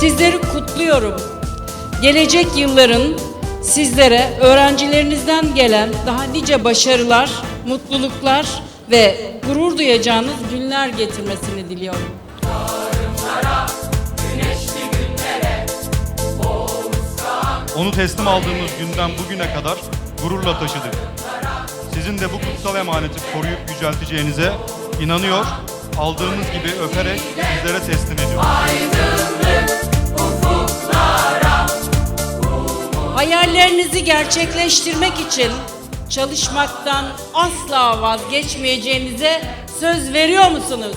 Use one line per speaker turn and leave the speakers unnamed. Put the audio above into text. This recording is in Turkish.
diliyorum. Gelecek yılların sizlere öğrencilerinizden gelen daha nice başarılar, mutluluklar ve gurur duyacağınız günler getirmesini diliyorum.
Onu teslim aldığımız günden bugüne kadar gururla taşıdık. Sizin de bu kutsal emaneti koruyup yücelteceğinize inanıyor, aldığınız gibi öperek sizlere teslim ediyoruz.
Hayallerinizi gerçekleştirmek için çalışmaktan asla vazgeçmeyeceğinize söz veriyor musunuz?